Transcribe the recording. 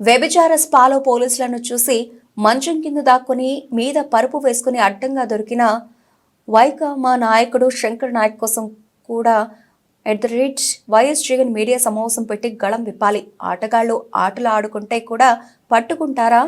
వ్యభిచార స్పాలో పోలీసులను చూసి మంచం కింద దాక్కుని మీద పరుపు వేసుకుని అడ్డంగా దొరికిన వైకామా నాయకుడు శంకర్ నాయక్ కోసం కూడా at the rate YS Jagan media సమావేశం పెట్టి గళం విప్పాలి. ఆటగాళ్ళు ఆటలు ఆడుకుంటే కూడా పట్టుకుంటారా?